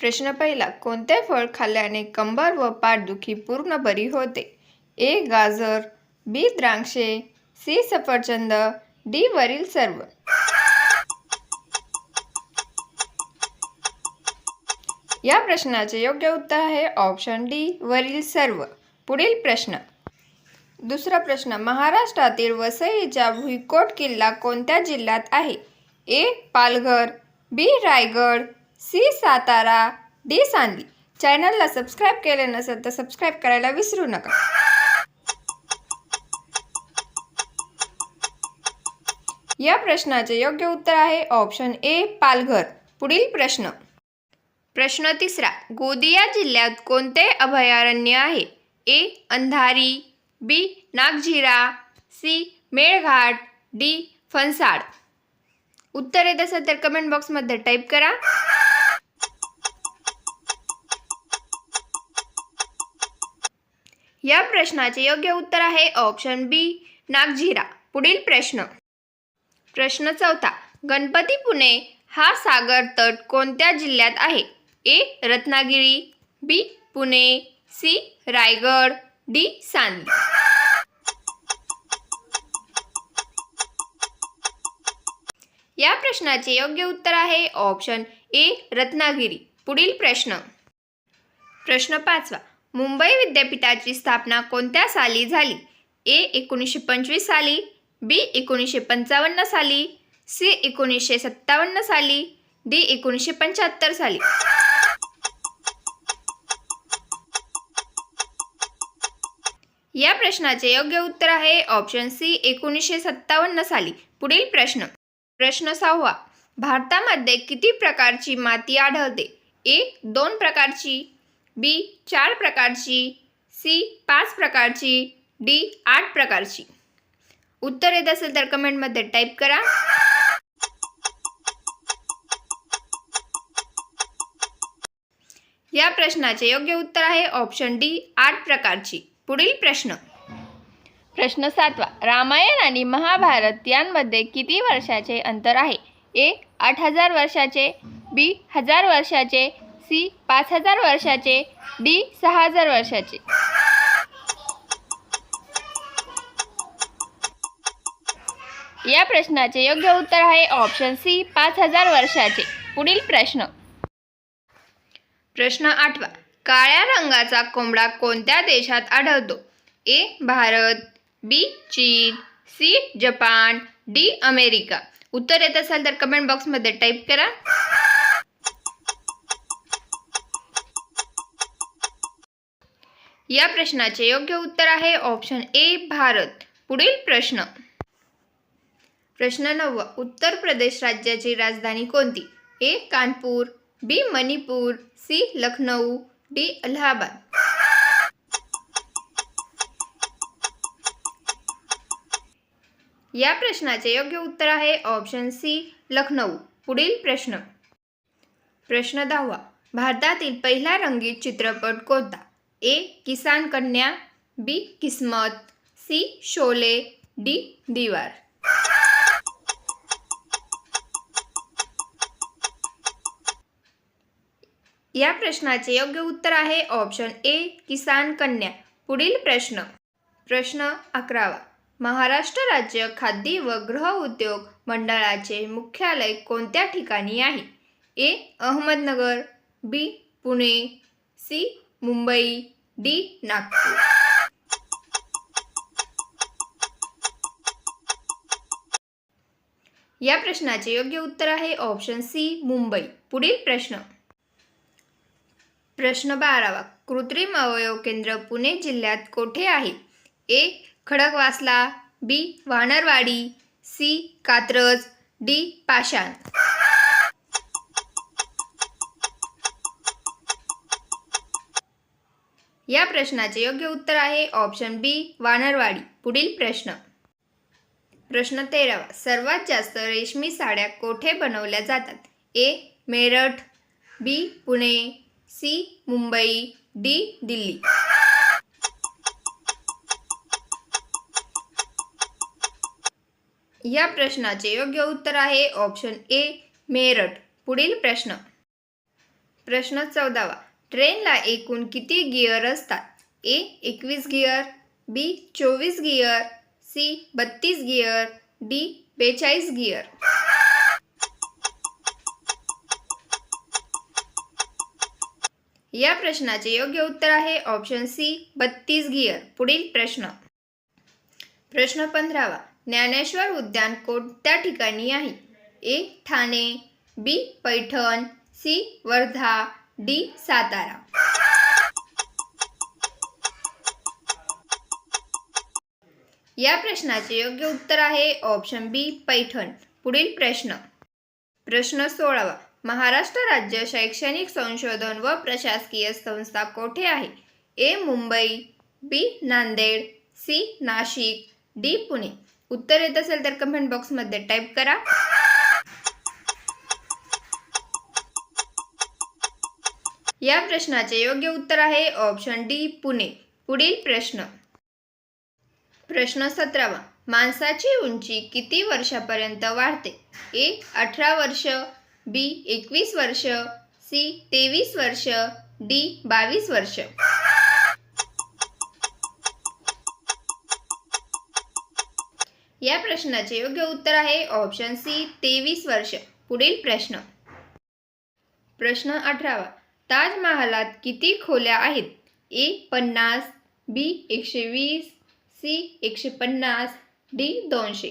प्रश्न पहिला कोणते फळ खाल्ल्याने कंबर व पाठदुखी पूर्ण बरी होते? ए गाजर बी द्राक्षे सी सफरचंद डी वरील सर्व. या प्रश्नाचे योग्य उत्तर आहे ऑप्शन डी वरील सर्व. पुढील प्रश्न. दुसरा प्रश्न महाराष्ट्रातील वसईचा भुईकोट किल्ला कोणत्या जिल्ह्यात आहे? A Palghar B Raigad C Satara D Sangli. चॅनलला सबस्क्राईब केले नसेल तर सबस्क्राईब करायला विसरू नका. या प्रश्नाचे योग्य उत्तर आहे ऑप्शन ए पालघर. पुढील प्रश्न. प्रश्न तिसरा. गोंदिया जिल्ह्यात कोणते अभयारण्य आहे? A Andhari B Nagzira C Melghat D Phansad. उत्तर येत असेल तर कमेंट बॉक्समध्ये टाईप करा. या प्रश्नाचे योग्य उत्तर आहे ऑप्शन बी नागझिरा. पुढील प्रश्न. प्रश्न चौथा गणपती पुणे हा सागर तट कोणत्या जिल्ह्यात आहे? A Ratnagiri B Pune C Raigad D Sangli. या प्रश्नाचे योग्य उत्तर आहे ऑप्शन ए रत्नागिरी. पुढील प्रश्न. प्रश्न पाचवा मुंबई विद्यापीठाची स्थापना कोणत्या साली झाली? ए एकोणीसशे पंचवीस साली बी एकोणीसशे पंचावन्न साली सी एकोणीसशे सत्तावन्न साली डी एकोणीसशे पंच्याहत्तर साली. या प्रश्नाचे योग्य उत्तर आहे ऑप्शन सी एकोणीसशे सत्तावन्न साली. पुढील प्रश्न. प्रश्न सहावा. भारतामध्ये किती प्रकारची माती आढळते? ए दोन प्रकारची बी चार प्रकारची सी पाच प्रकारची डी आठ प्रकारची. उत्तर येत असेल तर कमेंटमध्ये टाईप करा. या प्रश्नाचे योग्य उत्तर आहे ऑप्शन डी आठ प्रकारची. पुढील प्रश्न. प्रश्न सातवा रामायण आणि महाभारत यांमध्ये किती वर्षाचे अंतर आहे? ए आठ हजार वर्षाचे बी हजार वर्षाचे सी पाच हजार वर्षाचे डी सहा हजार वर्षाचे. या प्रश्नाचे योग्य उत्तर आहे ऑप्शन सी पाच हजार वर्षाचे. पुढील प्रश्न. प्रश्न आठवा. काळ्या रंगाचा कोंबडा कोणत्या देशात आढळतो? ए भारत बी चीन सी जपान डी अमेरिका. उत्तर येत असेल तर कमेंट बॉक्समध्ये टाईप करा. या प्रश्नाचे योग्य उत्तर आहे ऑप्शन ए भारत. पुढील प्रश्न. प्रश्न नववा उत्तर प्रदेश राज्याची राजधानी कोणती? A Kanpur B Manipur C Lucknow D Allahabad. या प्रश्नाचे योग्य उत्तर आहे ऑप्शन सी लखनऊ. पुढील प्रश्न. प्रश्न दहावा भारतातील पहिला रंगीत चित्रपट कोणता? ए किसान कन्या बी किस्मत सी शोले डी दीवार. या प्रश्नाचे योग्य उत्तर आहे ऑप्शन ए किसान कन्या. पुढील प्रश्न. प्रश्न अकरावा. महाराष्ट्र राज्य खाद्य व गृह उद्योग मंडळाचे मुख्यालय कोणत्या ठिकाणी आहे? A Ahmednagar B Pune C Mumbai D Nagpur. या प्रश्नाचे योग्य उत्तर आहे ऑप्शन सी मुंबई. पुढील प्रश्न. प्रश्न बारावा. कृत्रिम अवयव केंद्र पुणे जिल्ह्यात कोठे आहे? A Khadakwasla B Wanarwadi C Katraj D Pashan. या प्रश्नाचे योग्य उत्तर आहे ऑप्शन बी वानरवाडी. पुढील प्रश्न. प्रश्न तेरावा. सर्वात जास्त रेशमी साड्या कोठे बनवल्या जातात? A Meerut B Pune C Mumbai D Delhi. या प्रश्नाचे योग्य उत्तर आहे ऑप्शन ए मेरठ. पुढील प्रश्न. प्रश्न चौदावा. ट्रेनला एकूण किती गिअर असतात? ए एकवीस गिअर बी चोवीस गिअर सी बत्तीस गिअर डी बेचाळीस गिअर. या प्रश्नाचे योग्य उत्तर आहे ऑप्शन सी बत्तीस गिअर. पुढील प्रश्न. प्रश्न पंधरावा. ज्ञानेश्वर उद्यान कोणत्या ठिकाणी आहे? A Thane B Paithan C Wardha D Satara. या प्रश्नाचे योग्य उत्तर आहे ऑप्शन बी पैठण. पुढील प्रश्न. प्रश्न सोळावा. महाराष्ट्र राज्य शैक्षणिक संशोधन व प्रशासकीय संस्था कोठे आहे? A Mumbai B Nanded C Nashik D Pune. उत्तर येत असेल तर कमेंट बॉक्समध्ये टाईप करा. या प्रश्नाचे योग्य उत्तर आहे ऑप्शन डी पुणे. पुढील प्रश्न. प्रश्न सतरावा. माणसाची उंची किती वर्षापर्यंत वाढते? ए अठरा वर्ष बी एकवीस वर्ष सी तेवीस वर्ष डी बावीस वर्ष. या प्रश्नाचे योग्य उत्तर आहे ऑप्शन सी तेवीस वर्ष. पुढील प्रश्न. प्रश्न अठरावा. ताजमहालात किती खोल्या आहेत? ए पन्नास बी एकशे वीस सी एकशे पन्नास डी दोनशे.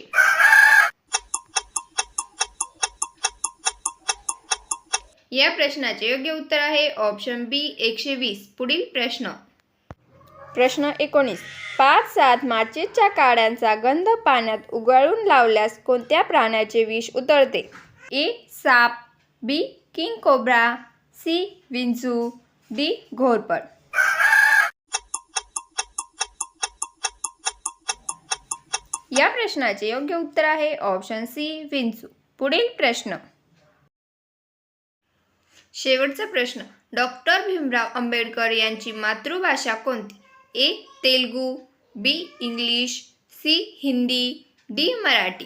या प्रश्नाचे योग्य उत्तर आहे ऑप्शन बी एकशे वीस पुढील प्रश्न. प्रश्न एकोणीस. पाच सात माचीच्या काड्यांचा गंध पाण्यात उगाळून लावल्यास कोणत्या प्राण्याचे विष उतरते? ए साप बी किंग कोब्रा सी विंचू डी घोरपड. या प्रश्नाचे योग्य उत्तर आहे ऑप्शन सी विंचू. पुढील प्रश्न. शेवटचा प्रश्न. डॉक्टर भीमराव आंबेडकर यांची मातृभाषा कोणती? A Telugu B English C Hindi D Marathi.